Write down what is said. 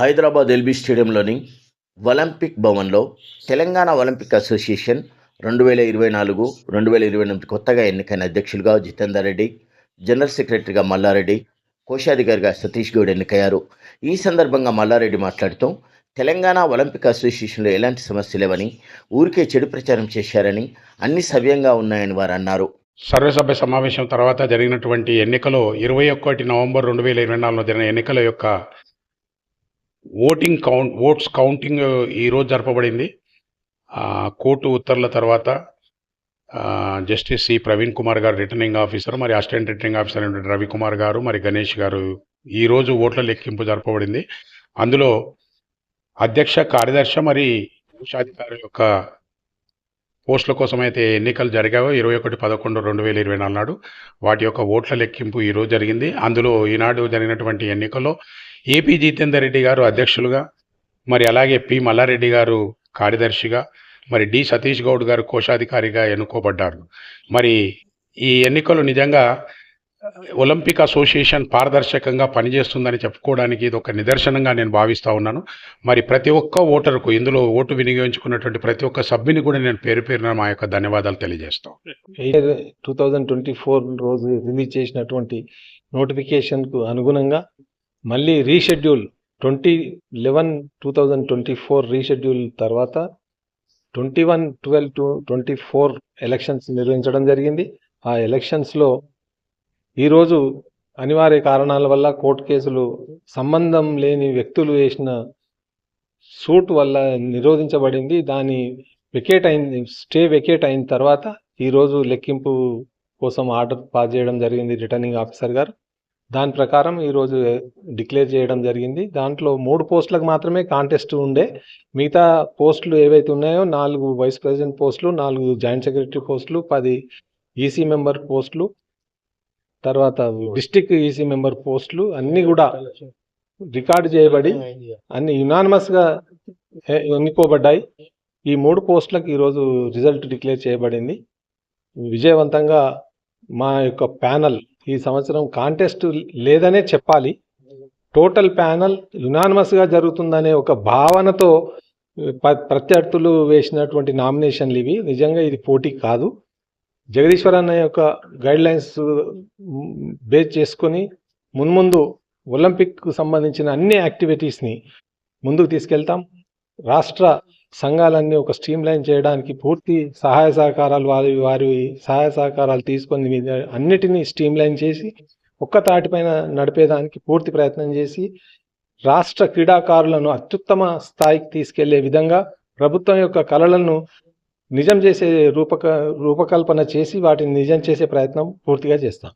Hyderabad LB స్టేడియంలోని Olympic భవన్లో Telangana Olympic association రెండు వేల ఇరవై నాలుగు రెండు వేల ఇరవై ఎనిమిది కొత్తగా ఎన్నికైన అధ్యక్షులుగా జితేందర్ రెడ్డి జనరల్ సెక్రటరీగా మల్లారెడ్డి కోశాధికారిగా సతీష్ గౌడ్ ఎన్నికయ్యారు. ఈ సందర్భంగా మల్లారెడ్డి మాట్లాడుతూ తెలంగాణ ఒలింపిక్ అసోసియేషన్లో ఎలాంటి సమస్య లేవని ఊరికే చెడు ప్రచారం చేశారని అన్ని సవ్యంగా ఉన్నాయని వారు అన్నారు. సర్వసభ్య సమావేశం తర్వాత జరిగినటువంటి ఎన్నికలో ఇరవై ఒకటి నవంబర్ రెండు వేల ఇరవై నాలుగులో జరిగిన ఎన్నికల యొక్క ఓటింగ్ కౌంట్ ఓట్స్ కౌంటింగ్ ఈరోజు జరపబడింది. కోర్టు ఉత్తర్వుల తర్వాత justice C Praveen Kumar garu returning officer మరి అసిస్టెంట్ రిటర్నింగ్ ఆఫీసర్ అయినటువంటి రవికుమార్ గారు మరి గణేష్ గారు ఈరోజు ఓట్ల లెక్కింపు జరపబడింది. అందులో అధ్యక్ష కార్యదర్శి మరి కోశాధికారి యొక్క పోస్టుల కోసం అయితే ఎన్నికలు జరిగావో ఇరవై ఒకటి పదకొండు రెండు వేల ఇరవై నాలుగు నాడు వాటి యొక్క ఓట్ల లెక్కింపు ఈరోజు జరిగింది. అందులో ఈనాడు జరిగినటువంటి ఎన్నికల్లో ఏపీ జితేందర్ రెడ్డి గారు అధ్యక్షులుగా మరి అలాగే పి మల్లారెడ్డి గారు కార్యదర్శిగా మరి డి సతీష్ గౌడ్ గారు కోశాధికారిగా ఎన్నుకోబడ్డారు. మరి ఈ ఎన్నికలు నిజంగా ఒలింపిక్ అసోసియేషన్ పారదర్శకంగా పనిచేస్తుందని చెప్పుకోవడానికి ఇది ఒక నిదర్శనంగా నేను భావిస్తూ ఉన్నాను. మరి ప్రతి ఒక్క ఓటరుకు ఇందులో ఓటు వినియోగించుకున్నటువంటి ప్రతి ఒక్క సభ్యుని కూడా నేను పేరు పేరున మా యొక్క ధన్యవాదాలు తెలియజేస్తాం. టూ థౌజండ్ ట్వంటీ ఫోర్ రోజు రిలీజ్ చేసినటువంటి నోటిఫికేషన్కు అనుగుణంగా మళ్ళీ reschedule twenty eleven two thousand twenty four reschedule తర్వాత twenty one twelve to twenty four elections నిర్వహించడం జరిగింది. ఆ ఎలక్షన్స్లో ఈరోజు అనివార్య కారణాల వల్ల కోర్టు కేసులు సంబంధం లేని వ్యక్తులు వేసిన సూట్ వల్ల నిరోధించబడింది. దాని వెకేట్ అయింది స్టే వెకేట్ అయిన తర్వాత ఈరోజు లెక్కింపు కోసం ఆర్డర్ పాస్ చేయడం జరిగింది రిటర్నింగ్ ఆఫీసర్ గారు. దాని ప్రకారం ఈరోజు డిక్లేర్ చేయడం జరిగింది. దాంట్లో మూడు పోస్టులకు మాత్రమే కాంటెస్ట్ ఉండే. మిగతా పోస్టులు ఏవైతే ఉన్నాయో నాలుగు వైస్ ప్రెసిడెంట్ పోస్టులు నాలుగు జాయింట్ సెక్రటరీ పోస్టులు పది ఈసీ మెంబర్ పోస్టులు తర్వాత డిస్టిక్ ఈసీ మెంబర్ పోస్టులు అన్నీ కూడా రికార్డు చేయబడి అన్ని యునానిమస్గా ఎన్నుకోబడ్డాయి. ఈ మూడు పోస్టులకు ఈరోజు రిజల్ట్ డిక్లేర్ చేయబడింది. విజయవంతంగా మా యొక్క ప్యానల్ ఈ సంవత్సరం కాంటెస్ట్ లేదనే చెప్పాలి. టోటల్ ప్యానల్ యునానిమస్గా జరుగుతుందనే ఒక భావనతో ప్రత్యర్థులు వేసినటువంటి నామినేషన్లు ఇవి. నిజంగా ఇది పోటీ కాదు. జగదీశ్వర్ అన్న యొక్క గైడ్లైన్స్ బేస్ చేసుకొని మున్ముందు ఒలింపిక్కు సంబంధించిన అన్ని యాక్టివిటీస్ని ముందుకు తీసుకెళ్తాం. రాష్ట్ర సంఘాలన్నీ ఒక స్ట్రీమ్ లైన్ చేయడానికి పూర్తి సహాయ సహకారాలు వారి వారి సహాయ సహకారాలు తీసుకొని అన్నిటినీ స్ట్రీమ్ లైన్ చేసి ఒక్క తాటిపైన నడిపేదానికి పూర్తి ప్రయత్నం చేసి రాష్ట్ర క్రీడాకారులను అత్యుత్తమ స్థాయికి తీసుకెళ్ళే విధంగా ప్రభుత్వం యొక్క కళలను నిజం చేసే రూపక రూపకల్పన చేసి వాటిని నిజం చేసే ప్రయత్నం పూర్తిగా చేస్తాం.